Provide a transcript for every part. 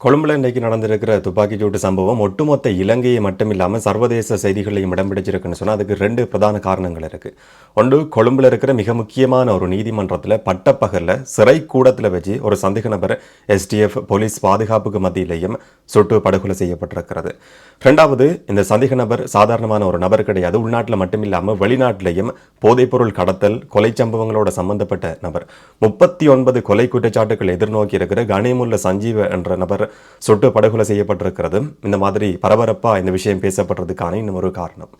கொழும்புல இன்றைக்கு நடந்திருக்கிற துப்பாக்கிச்சூட்டு சம்பவம் ஒட்டுமொத்த இலங்கையை மட்டும் இல்லாமல் சர்வதேச செய்திகளையும் இடம் பிடிச்சிருக்குன்னு சொன்னால் அதுக்கு ரெண்டு பிரதான காரணங்கள் இருக்குது ஒன்று கொழும்புல இருக்கிற மிக முக்கியமான ஒரு நீதிமன்றத்தில் பட்டப்பகலில் சிறை கூடத்தில் வச்சு ஒரு சந்தேக நபர் எஸ்டிஎஃப் போலீஸ் பாதுகாப்புக்கு மத்தியிலையும் சுட்டு படுகொலை செய்யப்பட்டிருக்கிறது. ரெண்டாவது இந்த சந்தேக நபர் சாதாரணமான ஒரு நபர் கிடையாது. உள்நாட்டில் மட்டும் இல்லாமல் வெளிநாட்டிலையும் போதைப்பொருள் கடத்தல் கொலை சம்பவங்களோட சம்பந்தப்பட்ட நபர். முப்பத்தி ஒன்பது கொலை குற்றச்சாட்டுகள் எதிர்நோக்கி இருக்கிற கனிமுல்ல சஞ்சீவ என்ற நபர் சுட்டு படுகொலை செய்யப்பட்டிருக்கிறது. இந்த மாதிரி பரபரப்பா இந்த விஷயம் பேசப்படுறதுக்கான இன்னும் ஒரு காரணம்.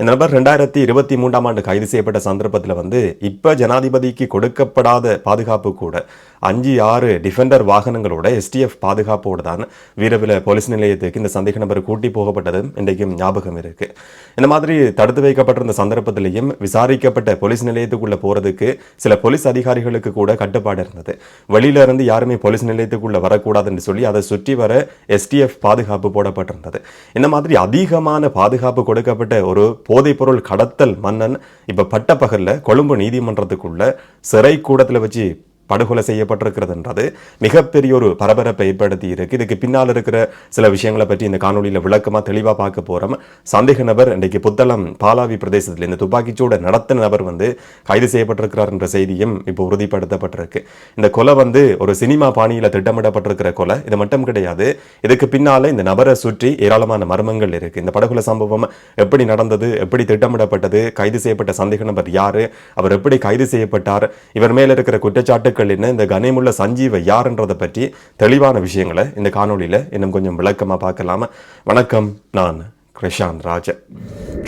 இந்த நபர் ரெண்டாயிரத்தி இருபத்தி மூன்றாம் ஆண்டு கைது செய்யப்பட்ட சந்தர்ப்பத்தில் வந்து இப்போ ஜனாதிபதிக்கு கொடுக்கப்படாத பாதுகாப்பு கூட அஞ்சு ஆறு டிஃபெண்டர் வாகனங்களோட எஸ்டிஎஃப் பாதுகாப்போடு தான் வீரவில போலீஸ் நிலையத்துக்கு இந்த சந்தேக நபர் கூட்டி போகப்பட்டதும் இன்றைக்கும் ஞாபகம் இருக்கு. இந்த மாதிரி தடுத்து வைக்கப்பட்டிருந்த சந்தர்ப்பத்திலையும் விசாரிக்கப்பட்ட போலீஸ் நிலையத்துக்குள்ள போறதுக்கு சில போலீஸ் அதிகாரிகளுக்கு கூட கட்டுப்பாடு இருந்தது. வெளியில இருந்து யாருமே போலீஸ் நிலையத்துக்குள்ள வரக்கூடாதுன்னு சொல்லி அதை சுற்றி வர எஸ்டிஎஃப் பாதுகாப்பு போடப்பட்டிருந்தது. இந்த மாதிரி அதிகமான பாதுகாப்பு கொடுக்கப்பட்ட ஒரு போதைப்பொருள் கடத்தல் மன்னன். இப்போ பட்டப்பகலில் கொழும்பு நீதிமன்றத்துக்குள்ள சிறை கூடத்தில் வச்சு படுகொலை செய்யப்பட்டிருக்கிறதுன்றது மிகப்பெரிய ஒரு பரபரப்பை ஏற்படுத்தி இருக்கு இதுக்கு பின்னால் இருக்கிற சில விஷயங்களை பற்றி இந்த காணொலியில் விளக்கமாக தெளிவாக பார்க்க போகிறோம் சந்தேக நபர் இன்றைக்கு புத்தளம் பாலாவி பிரதேசத்தில் இந்த துப்பாக்கிச்சூட நடத்தின நபர் வந்து கைது செய்யப்பட்டிருக்கிறார் என்ற செய்தியும் இப்போ உறுதிப்படுத்தப்பட்டிருக்கு. இந்த கொலை வந்து ஒரு சினிமா பாணியில் திட்டமிடப்பட்டிருக்கிற கொலை. இது மட்டும் கிடையாது. இதுக்கு பின்னால இந்த நபரை சுற்றி ஏராளமான மர்மங்கள் இருக்கு. இந்த படுகொலை சம்பவம் எப்படி நடந்தது எப்படி திட்டமிடப்பட்டது கைது செய்யப்பட்ட சந்தேக நபர் யாரு அவர் எப்படி கைது செய்யப்பட்டார் இவர் மேல இருக்கிற குற்றச்சாட்டு குற்றச்சாட்டுகள் என்ன? இந்த கனிமுள்ள சஞ்சீவ யாருன்றதை பற்றி தெளிவான விஷயங்களை இந்த காணொளியில இன்னும் கொஞ்சம் விளக்கமா பார்க்கலாம்? வணக்கம் நான் கிருஷாந்த் ராஜ.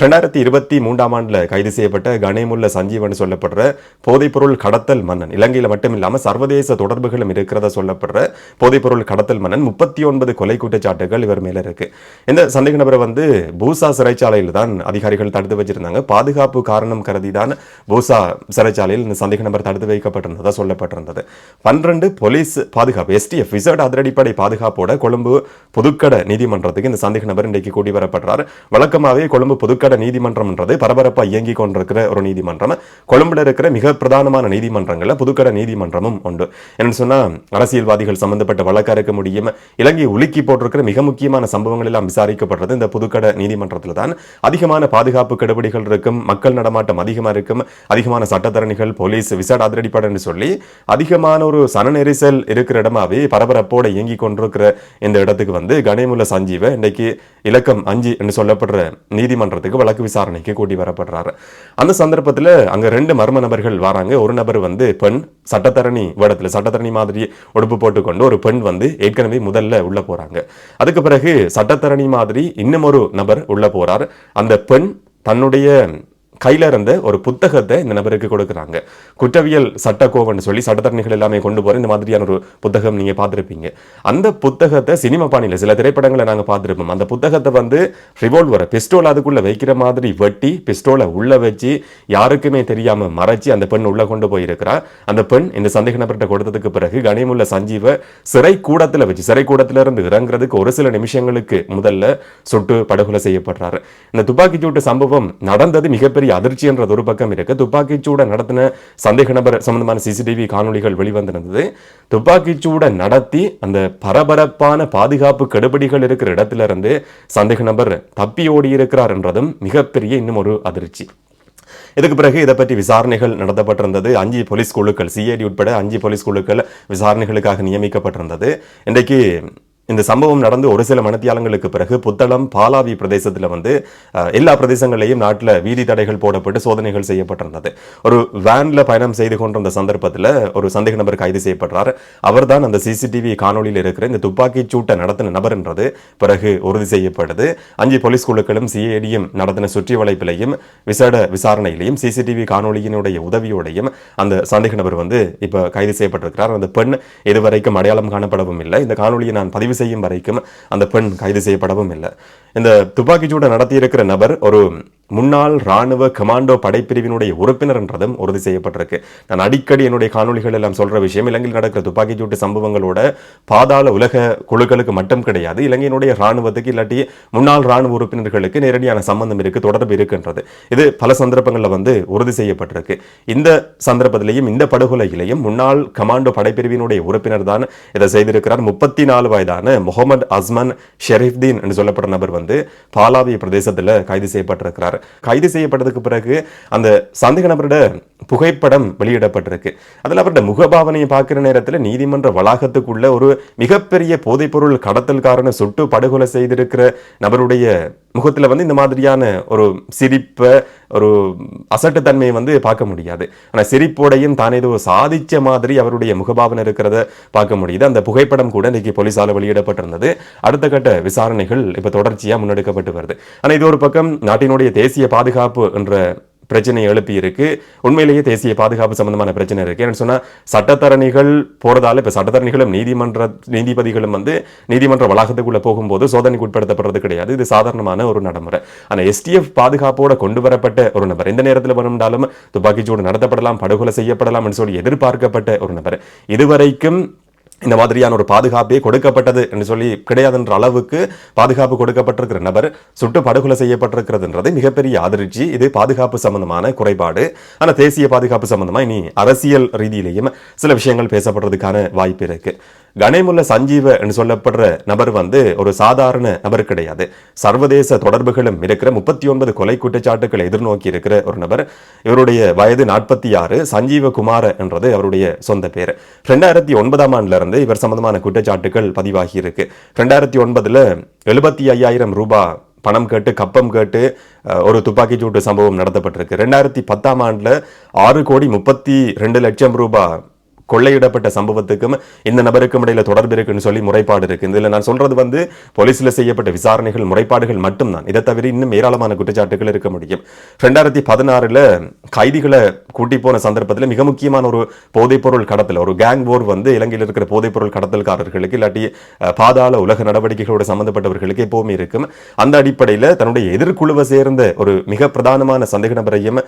ரெண்டாயிரத்தி இருபத்தி மூன்றாம் ஆண்டில் கைது செய்யப்பட்ட கணேமுல்ல சஞ்சீவன் சொல்லப்படுற போதைப்பொருள் கடத்தல் மன்னன். இலங்கையில் மட்டும் சர்வதேச தொடர்புகளும் இருக்கிறதா சொல்லப்படுற போதைப்பொருள் கடத்தல் மன்னன். முப்பத்தி ஒன்பது கொலை குற்றச்சாட்டுகள் இவர் மேல இருக்கு. இந்த சந்தேக நபரை வந்து பூசா சிறைச்சாலையில் தான் அதிகாரிகள் தடுத்து வச்சிருந்தாங்க. பாதுகாப்பு காரணம் கருதி தான் பூசா சிறைச்சாலையில் இந்த சந்தேக நபர் தடுத்து வைக்கப்பட்டிருந்ததா சொல்லப்பட்டிருந்தது. பன்னிரண்டு போலீஸ் பாதுகாப்பு எஸ்டிஎஃப் விசேட அதிரடிப்படை பாதுகாப்போட கொழும்பு புதுக்கட நீதிமன்றத்துக்கு இந்த சந்தேக நபர் இன்றைக்கு கூடி வரப்படுறார். வழக்கமாகவே கொழும்பு புதுக்கடை நீதிமன்றம்ன்றது பரபரப்பாக இயங்கி கொண்டிருக்கிற ஒரு நீதிமன்றம். கொழும்புல இருக்கிற மிக பிரதானமான நீதிமன்றங்களில் புதுக்கடை நீதிமன்றமும் உண்டு. என்னன்னு சொன்னால் அரசியல்வாதிகள் சம்பந்தப்பட்ட வழக்கா இருக்க முடியும் இலங்கையை உலுக்கி போட்டிருக்கிற மிக முக்கியமான சம்பவங்கள் எல்லாம் விசாரிக்கப்படுறது இந்த புதுக்கடை நீதிமன்றத்தில் தான் அதிகமான பாதுகாப்பு கெடுபிடிகள் இருக்கும் மக்கள் நடமாட்டம் அதிகமாக இருக்கும் அதிகமான சட்டத்தரணிகள் போலீஸ் விசாட அதிரடிப்படன்னு சொல்லி அதிகமான ஒரு சன நெரிசல் இருக்கிற இடமாவே பரபரப்போடு இயங்கி கொண்டிருக்கிற இந்த இடத்துக்கு வந்து கணேமுல்ல சஞ்சீவ இன்னைக்கு இலக்கம் அஞ்சு என்று சொல்லப்படுற நீதிமன்றத்துக்கு வழக்கு விசாரணைக்கு கூட்டி வரப்படுறாரு. அந்த சந்தர்ப்பத்தில் அங்க ரெண்டு மர்ம நபர்கள் வராங்க. ஒரு நபர் வந்து பெண் சட்டத்தரணி வடத்தில் சட்டத்தரணி மாதிரி உடுப்பு போட்டுக்கொண்டு ஒரு பெண் வந்து ஏற்கனவே முதல்ல உள்ள போறாங்க. அதுக்கு பிறகு சட்டத்தரணி மாதிரி இன்னும் ஒரு நபர் உள்ள போறார். அந்த பெண் தன்னுடைய கையில இருந்த ஒரு புத்தகத்தை இந்த நபருக்கு கொடுக்குறாங்க. குற்றவியல் சட்டக்கோவன் சொல்லி சட்டத்தரணிகள் எல்லாமே கொண்டு போகிற இந்த மாதிரியான ஒரு புத்தகம் நீங்க பார்த்துருப்பீங்க. அந்த புத்தகத்தை சினிமா பாணியில சில திரைப்படங்களை நாங்கள் பார்த்துருப்போம். அந்த புத்தகத்தை வந்து ரிவால்வரை பிஸ்டோல் அதுக்குள்ள வைக்கிற மாதிரி வெட்டி பிஸ்டோலை உள்ள வச்சு யாருக்குமே தெரியாம மறைச்சு அந்த பெண் உள்ள கொண்டு போயிருக்கிறா. அந்த பெண் இந்த சந்தேக நபர்கிட்ட கொடுத்ததுக்கு பிறகு கனிமுள்ள சஞ்சீவை சிறை கூடத்தில் வச்சு சிறை கூடத்துல இருந்து இறங்குறதுக்கு ஒரு சில நிமிஷங்களுக்கு முதல்ல சுட்டு படுகொலை செய்யப்படுறாரு. இந்த துப்பாக்கி சூட்டு சம்பவம் நடந்தது மிகப்பெரிய அதிர்ச்சின்றது ஒரு பக்கம் இருக்கு. துப்பாக்கிச்சூட நடத்தின சந்தேக நபர் சம்பந்தமான சிசிடிவி காணொலிகள் வெளிவந்திருந்தது. துப்பாக்கிச்சூட நடத்தி அந்த பரபரப்பான பாதுகாப்பு கெடுபடிகள் இருக்கிற இடத்துல இருந்து சந்தேக நபர் தப்பி ஓடி இருக்கிறார் என்றதும் மிகப்பெரிய இன்னும் ஒரு அதிர்ச்சி. இதுக்கு பிறகு இதை பற்றி விசாரணைகள் நடத்தப்பட்டிருந்தது. அஞ்சு போலீஸ் குழுக்கள் சிஐடி உட்பட அஞ்சு போலீஸ் குழுக்கள் விசாரணைகளுக்காக நியமிக்கப்பட்டிருந்தது. இன்றைக்கு இந்த சம்பவம் நடந்து ஒரு சில மணத்தியாலங்களுக்கு பிறகு புத்தளம் பாலாவி பிரதேசத்தில் வந்து எல்லா பிரதேசங்களையும் நாட்டில் வீதி தடைகள் போடப்பட்டு சோதனைகள் செய்யப்பட்டிருந்தது. ஒரு வேனில் பயணம் செய்து கொண்டிருந்த சந்தர்ப்பத்தில் ஒரு சந்தேக நபர் கைது செய்யப்படுறார். அவர்தான் அந்த சிசிடிவி காணொலியில் இருக்கிற இந்த துப்பாக்கி சூட்டை நடத்தின நபர்ன்றது. பிறகு உறுதி செய்யப்படுது. அஞ்சு போலீஸ் குழுக்களும் சிஐடியும் நடத்தின சுற்றி வளைப்பிலையும் விசேட விசாரணையிலையும் சிசிடிவி காணொலியினுடைய உதவியோடையும் அந்த சந்தேக நபர் வந்து இப்போ கைது செய்யப்பட்டிருக்கிறார். அந்த பெண் இதுவரைக்கும் அடையாளம் காணப்படவும் இல்லை. இந்த காணொலியை நான் பதிவு செய்யும் வரைக்கும் அந்த பெண் கைது செய்யப்படவும் இல்லை. இந்த துப்பாக்கி நடத்தியிருக்கிற நபர் ஒரு முன்னாள் ராணுவ கமாண்டோ படைப்பிரிவினுடைய உறுப்பினர் என்றதும் உறுதி செய்யப்பட்டிருக்கு. நான் அடிக்கடி என்னுடைய காணொளிகள் எல்லாம் சொல்ற விஷயம் இலங்கையில் நடக்கிற துப்பாக்கிச்சூட்டு சம்பவங்களோட பாதாள உலக குழுக்களுக்கு மட்டும் கிடையாது இலங்கையினுடைய ராணுவத்துக்கு இல்லாட்டி முன்னாள் ராணுவ உறுப்பினர்களுக்கு நேரடியான சம்பந்தம் இருக்கு தொடர்பு இருக்குன்றது. இது பல சந்தர்ப்பங்களில் வந்து உறுதி செய்யப்பட்டிருக்கு. இந்த சந்தர்ப்பத்திலையும் இந்த படுகொலையிலையும் முன்னாள் கமாண்டோ படைப்பிரிவினுடைய உறுப்பினர் தான் இதை செய்திருக்கிறார். முப்பத்தி நாலு வயதான முகமது அஸ்மன் ஷெரீப்தீன் என்று சொல்லப்பட்ட நபர் வந்து பாலாவிய பிரதேசத்தில் கைது செய்யப்பட்டிருக்கிறார். கைது செய்யப்பட்டதுக்கு பிறகு அந்த சந்தேக நபரோட புகைப்படம் வெளியிடப்பட்டிருக்கு. அதில் அவரோட முகபாவனையை பார்க்கிற நேரத்தில் நீதிமன்ற வளாகத்துக்குள்ள ஒரு மிகப்பெரிய போதைப்பொருள் கடத்தல்காரனை சுட்டு படுகொலை செய்திருக்கிற நபருடைய முகத்தில் வந்து இந்த மாதிரியான ஒரு சிரிப்பை ஒரு அசட்டுத்தன்மையை வந்து பார்க்க முடியாது. ஆனால் சிரிப்போடையும் தான் ஏதோ சாதிச்ச மாதிரி அவருடைய முகபாவனை இருக்கிறத பார்க்க முடியுது. அந்த புகைப்படம் கூட இன்னைக்கு போலீஸால் வெளியிடப்பட்டிருந்தது. அடுத்த கட்ட விசாரணைகள் இப்போ தொடர்ச்சியாக முன்னெடுக்கப்பட்டு வருது. ஆனால் இது ஒரு பக்கம் நாட்டினுடைய தேசிய பாதுகாப்பு என்ற பிரச்சனையை எழுப்பி இருக்கு. உண்மையிலேயே தேசிய பாதுகாப்பு சம்பந்தமான பிரச்சனை இருக்கு. ஏன்னு சொன்னால் சட்டத்தரணிகள் போறதால இப்போ சட்டத்தரணிகளும் நீதிமன்ற நீதிபதிகளும் வந்து நீதிமன்ற வளாகத்துக்குள்ள போகும்போது சோதனைக்கு உட்படுத்தப்படுறது கிடையாது. இது சாதாரணமான ஒரு நடைமுறை. ஆனால் எஸ்டிஎஃப் பாதுகாப்போட கொண்டு வரப்பட்ட ஒரு நபர் எந்த நேரத்தில் வேணும்னாலும் துப்பாக்கிச்சூடு நடத்தப்படலாம் படுகொலை செய்யப்படலாம் என்று சொல்லி எதிர்பார்க்கப்பட்ட ஒரு நபர். இதுவரைக்கும் இந்த மாதிரியான ஒரு பாதுகாப்பே கொடுக்கப்பட்டது என்று சொல்லி கிடையாதுன்ற அளவுக்கு பாதுகாப்பு கொடுக்கப்பட்டிருக்கிற நபர் சுட்டு படுகொலை செய்யப்பட்டிருக்கிறதுன்றது மிகப்பெரிய அதிர்ச்சி. இது பாதுகாப்பு சம்பந்தமான குறைபாடு. ஆனால் தேசிய பாதுகாப்பு சம்பந்தமாக இனி அரசியல் ரீதியிலையும் சில விஷயங்கள் பேசப்படுறதுக்கான வாய்ப்பு இருக்கு. கணேமுல்ல சஞ்சீவ என்று சொல்லப்படுற நபர் வந்து ஒரு சாதாரண நபர் கிடையாது. சர்வதேச தொடர்புகளும் இருக்கிற முப்பத்தி ஒன்பது கொலை குற்றச்சாட்டுகளை எதிர்நோக்கி இருக்கிற ஒரு நபர். இவருடைய வயது நாற்பத்தி ஆறு சஞ்சீவ குமார என்றது அவருடைய சொந்த பேர். ரெண்டாயிரத்தி ஒன்பதாம் ஆண்டுல இருந்து இவர் சம்பந்தமான குற்றச்சாட்டுகள் பதிவாகி இருக்கு. ரெண்டாயிரத்தி ஒன்பதுல எழுபத்தி ஐயாயிரம் ரூபாய் பணம் கேட்டு கப்பம் கேட்டு ஒரு துப்பாக்கி சூட்டு சம்பவம் நடத்தப்பட்டிருக்கு. ரெண்டாயிரத்தி பத்தாம் ஆண்டில் ஆறு கோடி முப்பத்தி ரெண்டு லட்சம் ரூபாய் கொள்ளையிடப்பட்ட சம்பவத்துக்கும் இந்த நபருக்கும் இடையில தொடர்பு இருக்குன்னு சொல்லி முறைப்பாடு இருக்கு. இதுல நான் சொல்றது வந்து போலீஸ்ல செய்யப்பட்ட விசாரணைகள் முறைப்பாடுகள் மட்டும்தான். இதை தவிர இன்னும் ஏராளமான குற்றச்சாட்டுகள் இருக்க முடியும். ரெண்டாயிரத்தி பதினாறுல கைதிகளை கூட்டி போன சந்தர்ப்பத்தில் மிக முக்கியமான ஒரு போதைப்பொருள் கடத்தல் ஒரு கேங் போர் வந்து இலங்கையில் இருக்கிற போதைப்பொருள் கடத்தல்காரர்களுக்கு இல்லாட்டி பாதாள உலக நடவடிக்கைகளோட சம்பந்தப்பட்டவர்களுக்கு எப்பவுமே இருக்கும். அந்த அடிப்படையில் தன்னுடைய எதிர்குழுவை சேர்ந்த ஒரு மிக பிரதானமான சந்தேக நபரையும்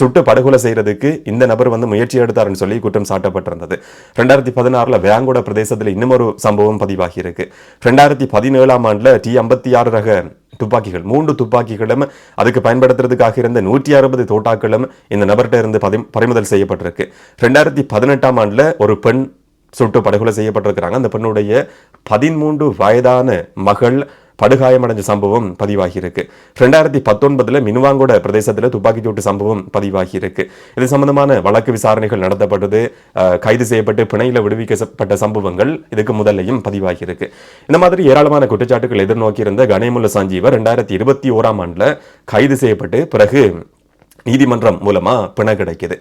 சுட்டு படுகொலை செய்யறதுக்கு இந்த நபர் வந்து முயற்சி எடுத்தாருன்னு சொல்லி குற்றம் காட்டப்பட்டிருந்தது ரெண்டாயிரத்தி பதினாறுல வேங்கோட பிரதேசத்தில் இன்னும் ஒரு சம்பவம் பதிவாகி இருக்கு ரெண்டாயிரத்தி பதினேழாம் ஆண்டுல டி ஐம்பத்தி ஆறு ரக துப்பாக்கிகள் மூன்று துப்பாக்கிகளும் அதுக்கு பயன்படுத்துறதுக்காக இருந்த நூற்றி அறுபது தோட்டாக்களும் இந்த நபர்கிட்ட இருந்து பதி- பறிமுதல் செய்யப்பட்டிருக்கு. ரெண்டாயிரத்தி பதினெட்டாம் ஆண்டுல ஒரு பெண் சுட்டு படுகொலை செய்யப்பட்டிருக்கிறாங்க. அந்த பெண்ணுடைய பதிமூன்று வயதான மகள் படுகாயமடைஞ்ச சம்பவம் பதிவாகியிருக்கு. ரெண்டாயிரத்தி பத்தொன்பதுல மினுவாங்கோட பிரதேசத்தில் துப்பாக்கிச்சூட்டு சம்பவம் பதிவாகியிருக்கு. இது சம்பந்தமான வழக்கு விசாரணைகள் நடத்தப்பட்டது. கைது செய்யப்பட்டு பிணையில விடுவிக்கப்பட்ட சம்பவங்கள் இதுக்கு முதல்லையும் பதிவாகியிருக்கு. இந்த மாதிரி ஏராளமான குற்றச்சாட்டுகள் எதிர்நோக்கியிருந்த கணேமுல்ல சஞ்சீவர் ரெண்டாயிரத்தி இருபத்தி ஓராம் ஆண்டுல கைது செய்யப்பட்டு பிறகு நீதிமன்றம் மூலமா பிணை கிடைக்குது.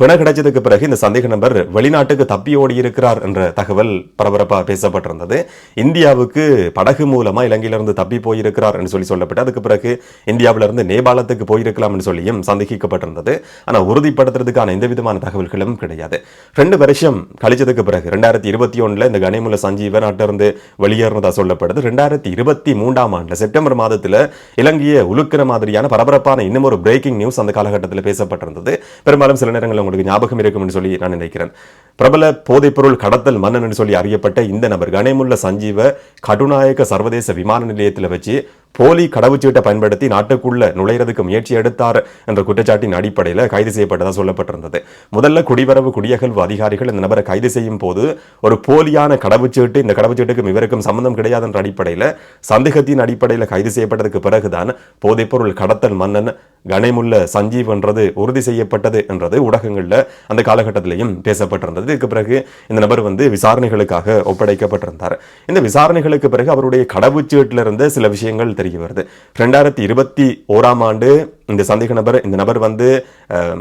பிணை கிடைச்சதுக்கு பிறகு இந்த சந்தேக நபர் வெளிநாட்டுக்கு தப்பி ஓடி இருக்கிறார் என்ற தகவல் பரபரப்பாக பேசப்பட்டிருந்தது. இந்தியாவுக்கு படகு மூலமா இலங்கையிலிருந்து தப்பி போயிருக்கிறார் என்று சொல்லி சொல்லப்பட்டு அதுக்கு பிறகு இந்தியாவிலிருந்து நேபாளத்துக்கு போயிருக்கலாம் என்று சொல்லியும் சந்தேகிக்கப்பட்டிருந்தது. ஆனால் உறுதிப்படுத்துறதுக்கான எந்த விதமான தகவல்களும் கிடையாது. ரெண்டு வருஷம் கழிச்சதுக்கு பிறகு ரெண்டாயிரத்தி இருபத்தி ஒன்றில் இந்த கனிமுல சஞ்சீவ நாட்டிலிருந்து வெளியேறினதாக சொல்லப்படுது. ரெண்டாயிரத்தி இருபத்தி மூன்றாம் ஆண்டு செப்டம்பர் மாதத்தில் இலங்கையை உலுக்கிற மாதிரியான பரபரப்பான இன்னும் ஒரு பிரேக்கிங் நியூஸ் அந்த காலகட்டத்தில் பேசப்பட்டிருந்தது. பெரும்பாலும் சில நேரங்களில் உங்களுக்கு ஞாபகம் என்று சொல்லி நான் நினைக்கிறேன். பிரபல போதைப்பொருள் கடத்தல் மன்னன் என்று சொல்லி அறியப்பட்ட இந்த நபர் கனேமுல்ல சஞ்சீவ கடுநாயக்க சர்வதேச விமான நிலையத்தில் வச்சு போலி கடவுச்சீட்டை பயன்படுத்தி நாட்டுக்குள்ள நுழையிறதுக்கு முயற்சி எடுத்தார் என்ற குற்றச்சாட்டின் அடிப்படையில் கைது செய்யப்பட்டதா சொல்லப்பட்டிருந்தது. முதல்ல குடிவரவு குடியகழ்வு அதிகாரிகள் இந்த நபரை கைது செய்யும் போது ஒரு போலியான கடவுச்சீட்டு இந்த கடவுச்சீட்டுக்கும் இவருக்கும் சம்பந்தம் கிடையாது என்ற அடிப்படையில் சந்தேகத்தின் அடிப்படையில் கைது செய்யப்பட்டதுக்கு பிறகுதான் போதைப்பொருள் கடத்தல் மன்னன் கணேமுல்ல சஞ்சீவ் என்றது உறுதி செய்யப்பட்டது என்றது ஊடகங்களில் அந்த காலகட்டத்திலையும் பேசப்பட்டிருந்தது. இதுக்கு பிறகு இந்த நபர் வந்து விசாரணைகளுக்காக ஒப்படைக்கப்பட்டிருந்தார். இந்த விசாரணைகளுக்கு பிறகு அவருடைய கடவுச்சீட்டிலிருந்து சில விஷயங்கள் தெரிய வருது. ரெண்டாயிரத்தி இருபத்தி ஓராம் ஆண்டு இந்த சந்தேக நபர் இந்த நபர் வந்து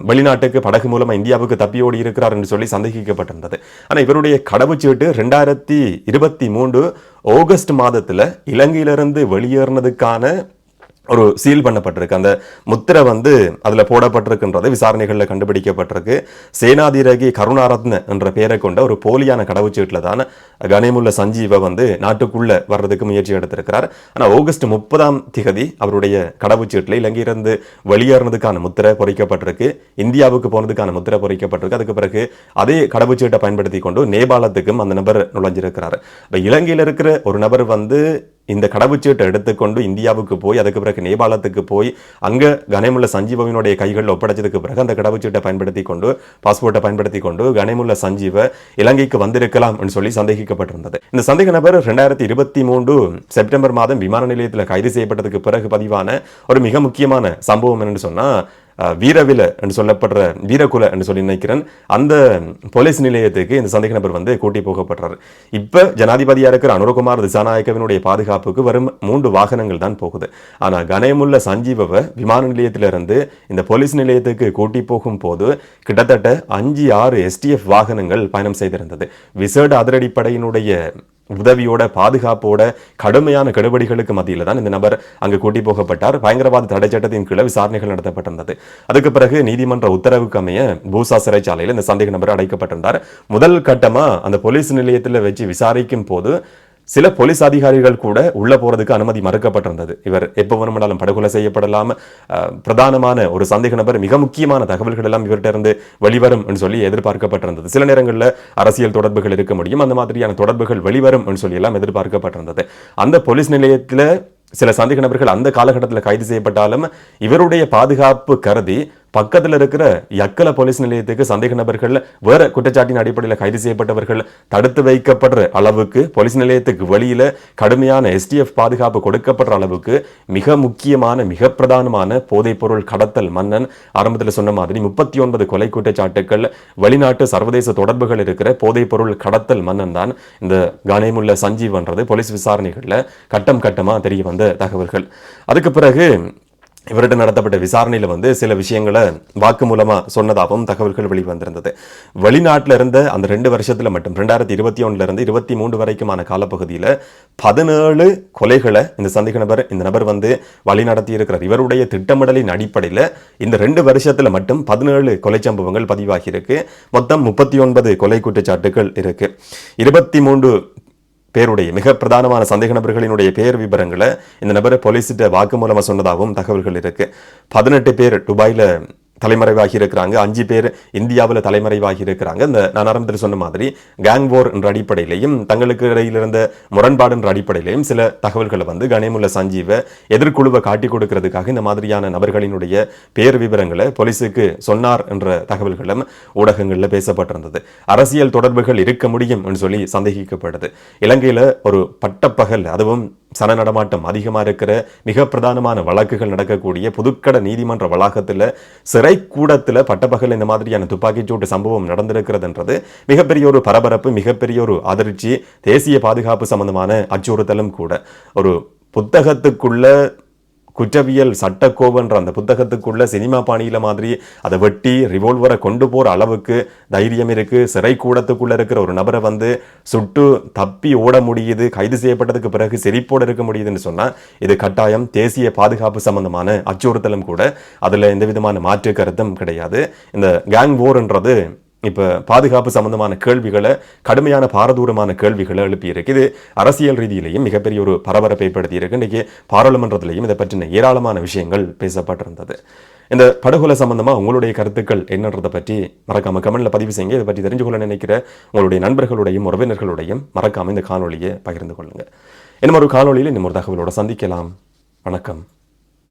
வெளிநாட்டுக்கு படகு மூலமாக இந்தியாவுக்கு தப்பி ஓடி இருக்கிறார் என்று சொல்லி சந்தேகிக்கப்பட்டிருந்தது. ஆனால் இவருடைய கடவுச்சீட்டு ரெண்டாயிரத்தி இருபத்தி மூன்று ஆகஸ்ட் மாதத்தில் இலங்கையிலிருந்து வெளியேறினதுக்கான ஒரு சீல் பண்ணப்பட்டிருக்கு. அந்த முத்திரை வந்து அதில் போடப்பட்டிருக்குன்றதை விசாரணைகளில் கண்டுபிடிக்கப்பட்டிருக்கு. சேனாதிரகி கருணாரத்ன என்ற பெயரை கொண்ட ஒரு போலியான கடவுச்சீட்டில் தான் கனிமுல்ல சஞ்சீவை வந்து நாட்டுக்குள்ளே வர்றதுக்கு முயற்சி எடுத்திருக்கிறார். ஆனால் ஆகஸ்ட் முப்பதாம் திகதி அவருடைய கடவுச்சீட்டில் இலங்கையிலிருந்து வெளியேறினதுக்கான முத்திரை பொறிக்கப்பட்டிருக்கு. இந்தியாவுக்கு போனதுக்கான முத்திரை பொறிக்கப்பட்டிருக்கு. அதுக்கு பிறகு அதே கடவுச்சீட்டை பயன்படுத்தி கொண்டு நேபாளத்துக்கும் அந்த நபர் நுழைஞ்சிருக்கிறார். இப்போ இலங்கையில் இருக்கிற ஒரு நபர் வந்து இந்த கடவுச்சீட்டை எடுத்துக்கொண்டு இந்தியாவுக்கு போய் அதுக்கு பிறகு நேபாளத்துக்கு போய் அங்கே கனமுள்ள சஞ்சீவனுடைய கைகளில் ஒப்படைச்சதுக்கு பிறகு அந்த கடவுச்சீட்டை பயன்படுத்தி கொண்டு பாஸ்போர்ட்டை பயன்படுத்தி கொண்டு கனமுள்ள சஞ்சீவ இலங்கைக்கு வந்திருக்கலாம் என்று சொல்லி சந்தேகிக்கப்பட்டிருந்தது. இந்த சந்தேக நபர் ரெண்டாயிரத்தி இருபத்தி மூன்று செப்டம்பர் மாதம் விமான நிலையத்தில் கைது செய்யப்பட்டதுக்கு பிறகு பதிவான ஒரு மிக முக்கியமான சம்பவம் என்று சொன்னால் வீரவில என்று சொல்லப்படுற வீரகுல என்று சொல்லி நினைக்கிறேன். அந்த போலீஸ் நிலையத்துக்கு இந்த சந்தேக நபர் வந்து கூட்டி போகப்படுறார். இப்போ ஜனாதிபதியாக இருக்கிற அனுரகுமார் திசாநாயக்கவினுடைய பாதுகாப்புக்கு வரும் மூன்று வாகனங்கள் தான் போகுது. ஆனால் கனயமுள்ள சஞ்சீவவை விமான நிலையத்திலிருந்து இந்த போலீஸ் நிலையத்துக்கு கூட்டி போகும் போது கிட்டத்தட்ட அஞ்சு ஆறு எஸ்டிஎஃப் வாகனங்கள் பயணம் செய்திருந்தது. விசேட அதிரடிப்படையினுடைய உதவியோட பாதுகாப்போட கடுமையான கெடுபடிகளுக்கு மத்தியில் தான் இந்த நபர் அங்கு கூட்டி போகப்பட்டார். பயங்கரவாத தடை சட்டத்தின் கீழே விசாரணைகள் நடத்தப்பட்டிருந்தது. அதுக்கு பிறகு நீதிமன்ற உத்தரவுக்கு அமைய பூசா சிறைச்சாலையில் இந்த சந்தேக நபர் அடைக்கப்பட்டிருந்தார். முதல் கட்டமாக அந்த போலீஸ் நிலையத்தில் வச்சு விசாரிக்கும் போது சில போலீஸ் அதிகாரிகள் கூட உள்ளே போறதுக்கு அனுமதி மறுக்கப்பட்டிருந்தது. இவர் எப்போ வருமானாலும் படுகொலை செய்யப்படலாம். பிரதானமான ஒரு சந்தேக நபர் மிக முக்கியமான தகவல்கள் எல்லாம் இவர்கிட்ட இருந்து வெளிவரும் என்று சொல்லி எதிர்பார்க்கப்பட்டிருந்தது. சில நேரங்களில் அரசியல் தொடர்புகள் இருக்க முடியும். அந்த மாதிரியான தொடர்புகள் வெளிவரும் என்று சொல்லி எல்லாம் எதிர்பார்க்கப்பட்டிருந்தது. அந்த போலீஸ் நிலையத்தில் சில சந்தேக நபர்கள் அந்த காலகட்டத்தில் கைது செய்யப்பட்டாலும் இவருடைய பாதுகாப்பு கருதி பக்கத்தில் இருக்கிற யக்கல போலீஸ் நிலையத்துக்கு சந்தேக நபர்கள் வேற குற்றச்சாட்டின் அடிப்படையில் கைது செய்யப்பட்டவர்கள் தடுத்து வைக்கப்படுற அளவுக்கு போலீஸ் நிலையத்துக்கு வெளியில கடுமையான எஸ்டிஎஃப் பாதுகாப்பு கொடுக்கப்படுற அளவுக்கு மிக முக்கியமான மிக பிரதானமான போதைப்பொருள் கடத்தல் மன்னன் ஆரம்பத்தில் சொன்ன மாதிரி முப்பத்தி ஒன்பது கொலை குற்றச்சாட்டுகள் வெளிநாட்டு சர்வதேச தொடர்புகள் இருக்கிற போதைப்பொருள் கடத்தல் மன்னன் தான் இந்த கனேமுள்ள சஞ்சீவ்ன்றது போலீஸ் விசாரணைகளில் கட்டம் கட்டமாக தெரிய வந்த தகவல்கள். அதுக்கு பிறகு இவர்கிட்ட நடத்தப்பட்ட விசாரணையில் வந்து சில விஷயங்களை வாக்கு மூலமாக சொன்னதாகவும் தகவல்கள் வெளிவந்திருந்தது. வெளிநாட்டில் இருந்த அந்த ரெண்டு வருஷத்தில் மட்டும் ரெண்டாயிரத்தி இருபத்தி ஒன்றுலேருந்து இருபத்தி மூன்று வரைக்குமான காலப்பகுதியில் பதினேழு கொலைகளை இந்த சந்தேக நபர் இந்த நபர் வந்து வழிநடத்தி இருக்கிறார் இவருடைய திட்டமிடலின் அடிப்படையில் இந்த ரெண்டு வருஷத்தில் மட்டும் பதினேழு கொலை சம்பவங்கள் பதிவாகியிருக்கு. மொத்தம் முப்பத்தி ஒன்பது கொலை குற்றச்சாட்டுகள் இருக்குது இருபத்தி மூன்று பேருடைய மிக பிரதானமான சந்தேக நபர்களினுடைய பேர் விவரங்களை இந்த நபரை போலீஸ்கிட்ட வாக்குமூலமாக சொன்னதாகவும் தகவல்கள் இருக்குது பதினெட்டு பேர் துபாயில் தலைமறைவாகி இருக்கிறாங்க அஞ்சு பேர் இந்தியாவில் தலைமறைவாகி இருக்கிறாங்க இந்த நான் ஆரம்பத்தில் சொன்ன மாதிரி கேங் போர் என்ற அடிப்படையிலையும் தங்களுக்கு இடையில் இருந்த முரண்பாடு என்ற அடிப்படையிலையும் சில தகவல்களை வந்து கணேமுல்ல சஞ்சீவ எதிர்குழுவை காட்டி கொடுக்கறதுக்காக இந்த மாதிரியான நபர்களினுடைய பேர் விவரங்களை போலீஸுக்கு சொன்னார் என்ற தகவல்களும் ஊடகங்களில் பேசப்பட்டிருந்தது. அரசியல் தொடர்புகள் இருக்க முடியும் என்று சொல்லி சந்தேகிக்கப்படுது. இலங்கையில் ஒரு பட்டப்பகல் அதுவும் சன நடமாட்டம் அதிகமாக இருக்கிற மிக பிரதானமான வழக்குகள் நடக்கக்கூடிய புதுக்கட நீதிமன்ற வளாகத்தில் சிறைக்கூடத்தில் பட்டப்பகல் இந்த மாதிரியான துப்பாக்கிச்சூட்டு சம்பவம் நடந்திருக்கிறதுன்றது மிகப்பெரிய ஒரு பரபரப்பு மிகப்பெரிய ஒரு அதிர்ச்சி தேசிய பாதுகாப்பு சம்பந்தமான அச்சுறுத்தலும் கூட. ஒரு புத்தகத்துக்குள்ள குற்றவியல் சட்டக்கோவன்ற அந்த புத்தகத்துக்குள்ள சினிமா பாணியில் மாதிரி அதை வெட்டி ரிவால்வரை கொண்டு போகிற அளவுக்கு தைரியம் இருக்குது சிறை கூடத்துக்குள்ளே இருக்கிற ஒரு நபரை வந்து சுட்டு தப்பி ஓட முடியுது. கைது செய்யப்பட்டதுக்கு பிறகு சிரிப்போடு இருக்க முடியுதுன்னு சொன்னால் இது கட்டாயம் தேசிய பாதுகாப்பு சம்பந்தமான அச்சுறுத்தலும் கூட. அதில் எந்த விதமான மாற்று கருத்தும் கிடையாது. இந்த கேங் போர்ன்றது இப்போ பாதுகாப்பு சம்பந்தமான கேள்விகளை கடுமையான பாரதூரமான கேள்விகளை எழுப்பியிருக்கு. இது அரசியல் ரீதியிலையும் மிகப்பெரிய ஒரு பரபரப்பை ஏற்படுத்தி இருக்கு பாராளுமன்றத்திலையும் இதை பற்றின ஏராளமான விஷயங்கள் பேசப்பட்டிருந்தது. இந்த படுகொலை சம்பந்தமாக உங்களுடைய கருத்துக்கள் என்னன்றதை பற்றி மறக்காம கமெண்ட்ல பதிவு செய்யுங்க. இதை பற்றி தெரிஞ்சு கொள்ள நினைக்கிற உங்களுடைய நண்பர்களுடையும் உறவினர்களுடையும் மறக்காமல் இந்த காணொலியை பகிர்ந்து கொள்ளுங்கள் இன்னும் ஒரு காணொலியில் இன்னும் ஒரு தகவலோட சந்திக்கலாம். வணக்கம்.